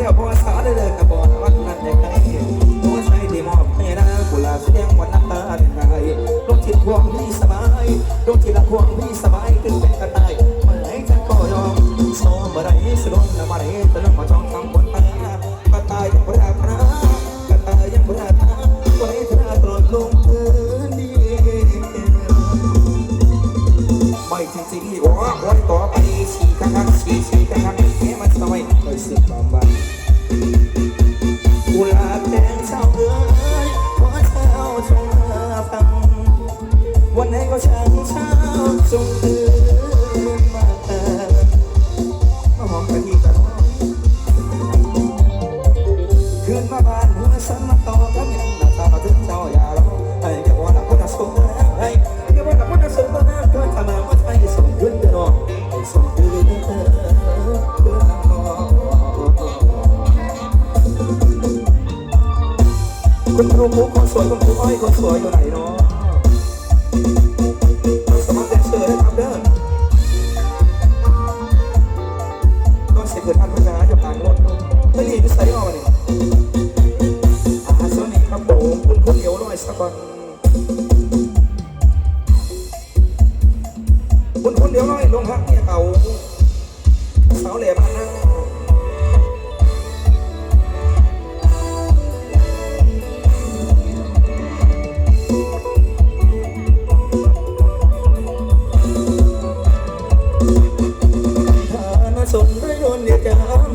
แล้วพอสาได้เลยกับบอลวันนั้นได้ใครหัวใจที่มอบให้นะกุหลาบแสดงวันน้ำตาเป็นไงลงจิตควงพี่สบายลงจิตละควงพี่สบายขึ้นเป็นกระตา ยคุณครูอ้อยคนสวยอยู่ไหนเนาะ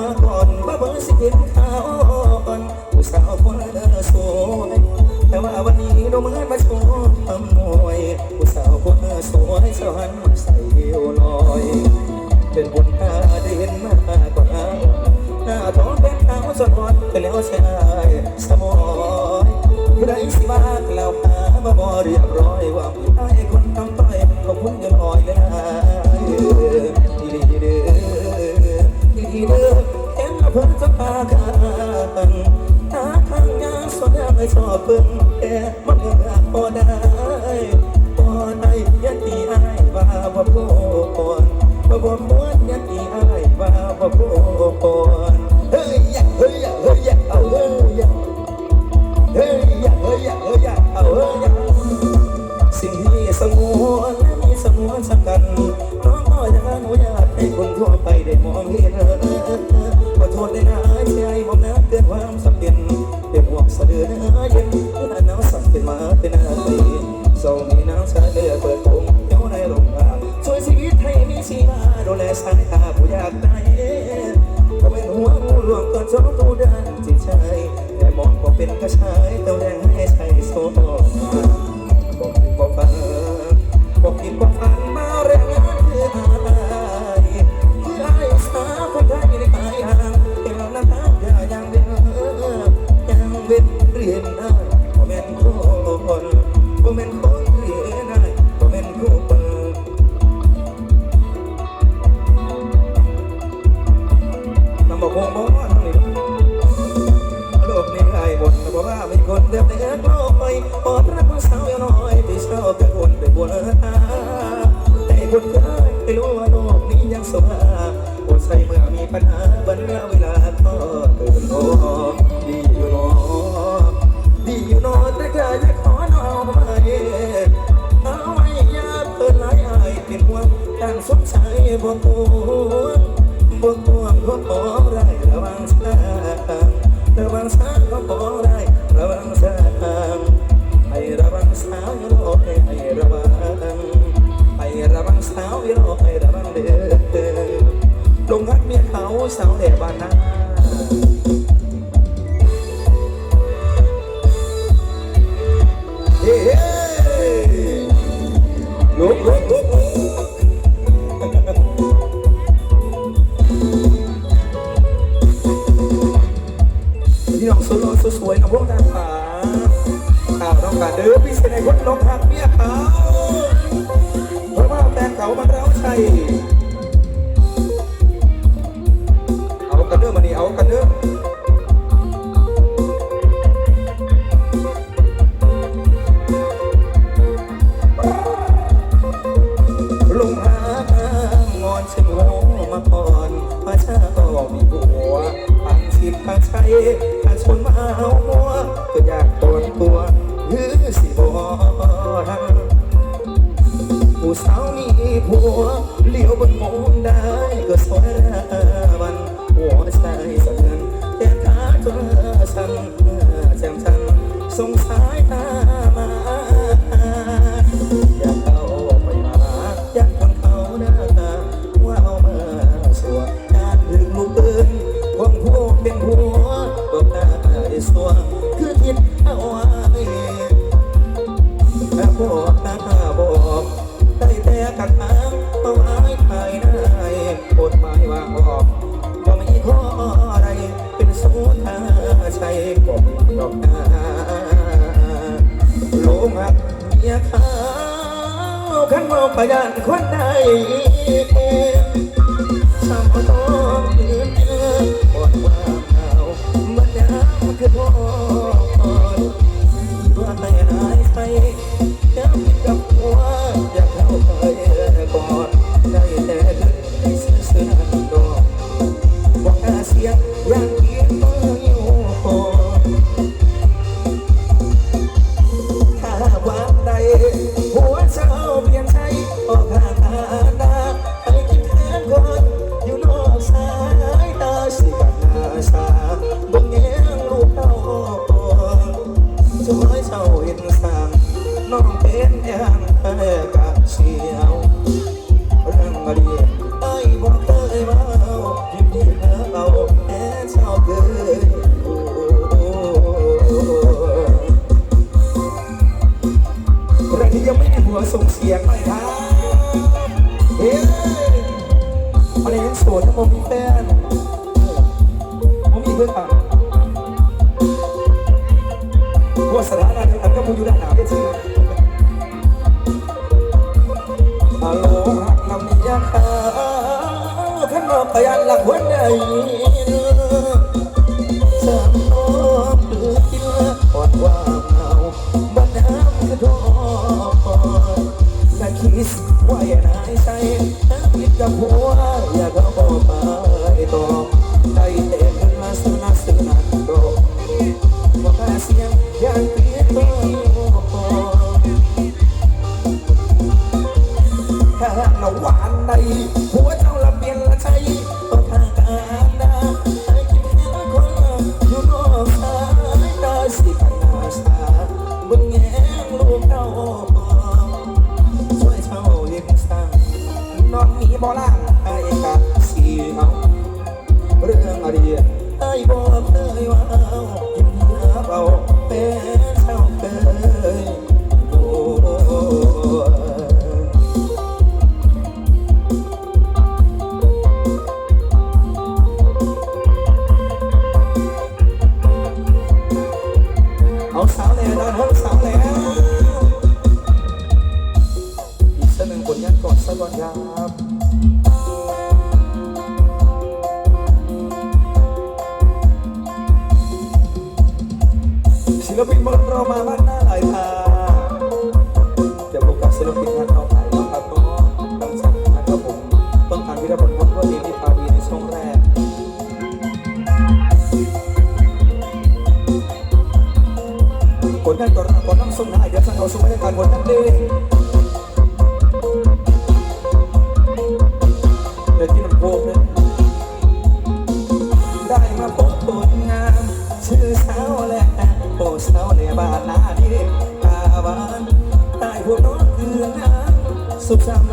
มาก่อนว่าเบอร์สิเห็นขาวอ่อนผู้สาวคนเดินสวยแต่ว่าวันนี้เราเหมือนมาโชว์ทำหน่วยผู้สาวคนสวยสวรรค์ใส่เดียวลอยเป็นบุญตาเด่นมากกว่าหน้าท้องเป็นขาวสดวันแต่แล้วชายสมอยผู้สิมากล่าวหามาบ่เรียบร้อยว่าไอ้คนทำต้อยเขาพุ่งยังลอยเลยดี กันตาทางยางสดไม่ชอบเพิ่งแค่มันเงาพอได้พอได้ยันตีอ้ายว่าบ่โกนบ่บ่ามสำเป็นเป็นห่วงสะดือเนื้อเย็นหน้าสั่นเป็นมาเป็นอะไรโซมีน้ำชาเดือเปิดผมเดี๋ยวในโรงงานช่วยชีวิตให้มีชีวาดูแลสายตาผู้ยากไร้ก็เป็นหัวงรวมก่อนสองตัวดินจิตใจแต่มองก็เป็นกระชายเต่าแดง บ่กลัวบนตัวก็ขอได้ระวังสางระวังสางก็ขอได้ระวังสางให้ระวังสาวอย่าโลกให้ระวังให้ระวังสาวอย่าโลกให้ระวังเด้อลงรักเมียเขาสาวแหล่บ้านนา สวยๆกับพวกนางฟ้าตามน้องการเด้อพี่เสนไอ้คนลงทางเมียเขาเพราะว่าแตงเขามันเร้าใจเอากันเด้อมานี่เอากันเด้อลงหาางงอนเชิงมาก่อนพระเจ้ามีผัวปังชิมปังชั คนมาเอา แต่บอกบอกได้แต่กันมาเป้าหมายภายในกมาว่าออกก็ไม่ขออะไรเป็นสูนาชัยก็ไอกนาโลมักเมียขาวขันเมาพานคนใดสามคนต้องยืนยืนบว่าเขามันน้ำคือพอ I'm my head, าส่งเสียงหน่อยครับเฮ้ยอะไรยังโสดทั้งหมดมีแฟนผมมีเพื่อนป่ะว่าสถานะเดียวกันก็มูอยู่ด้านหน้าได้จริงฮัลโหลหักนำยาขาวท่านมาปยันหลักหัวใจ บุญแง่ลูกเต้าช่วยช่าเองสร้างน้องมีบ่ล่างไอ้กับสีเอาเรื่องอะไรไอ้บ่เคยว่า Uh-huh. What's?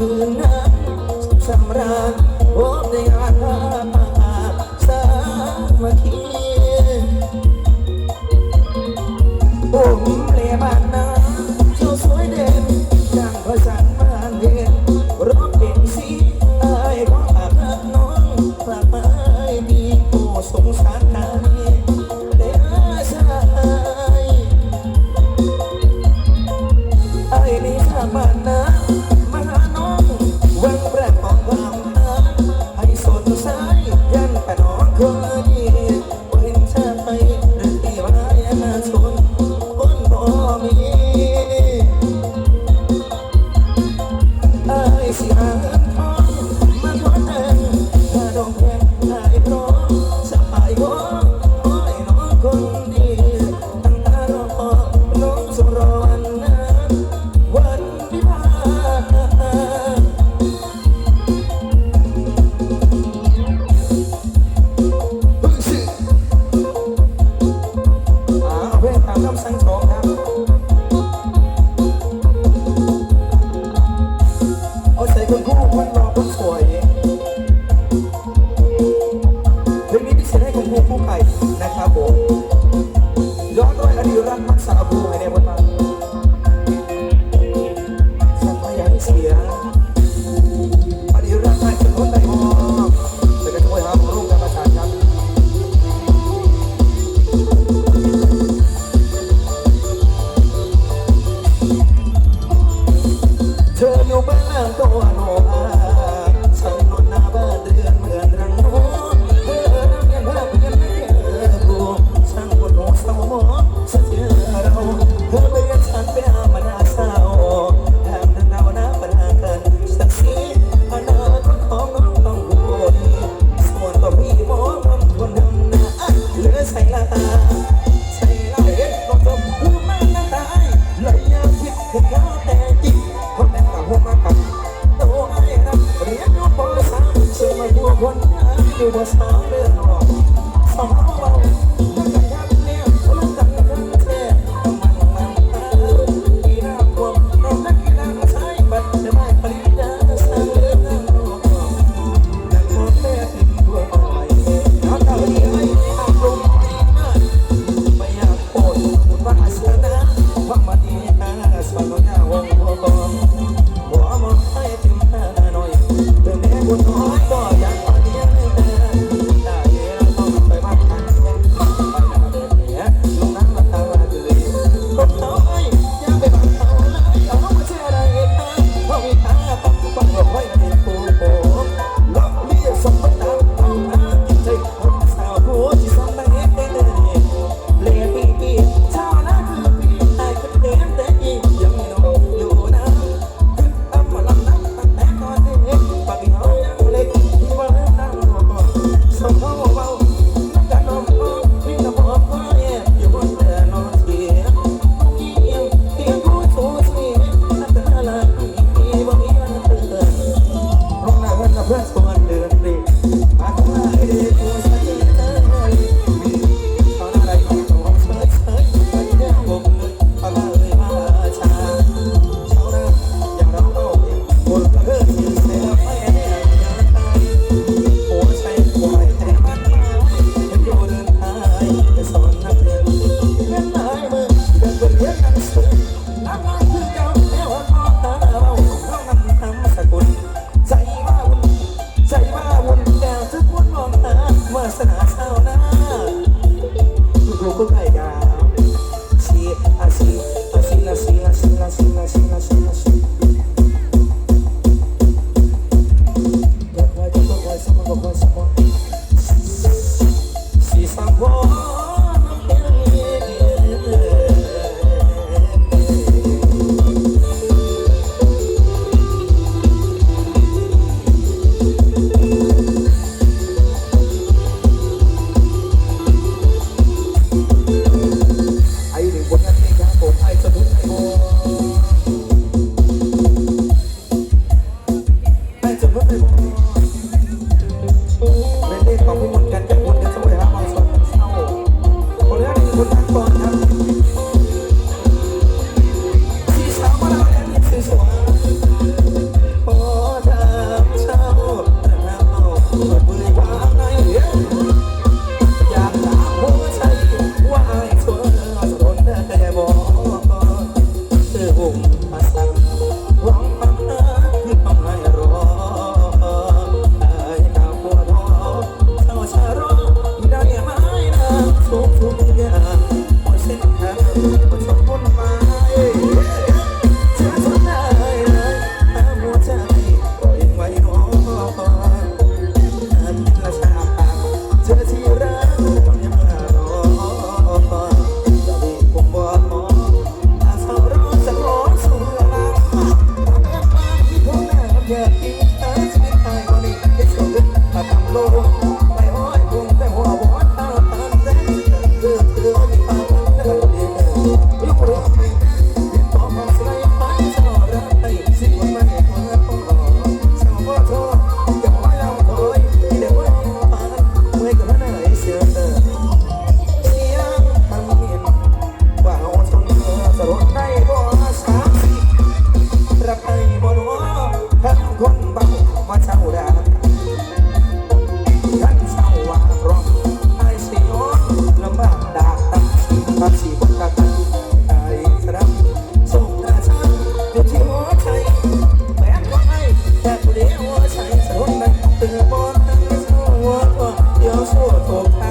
พ Whoa. oh,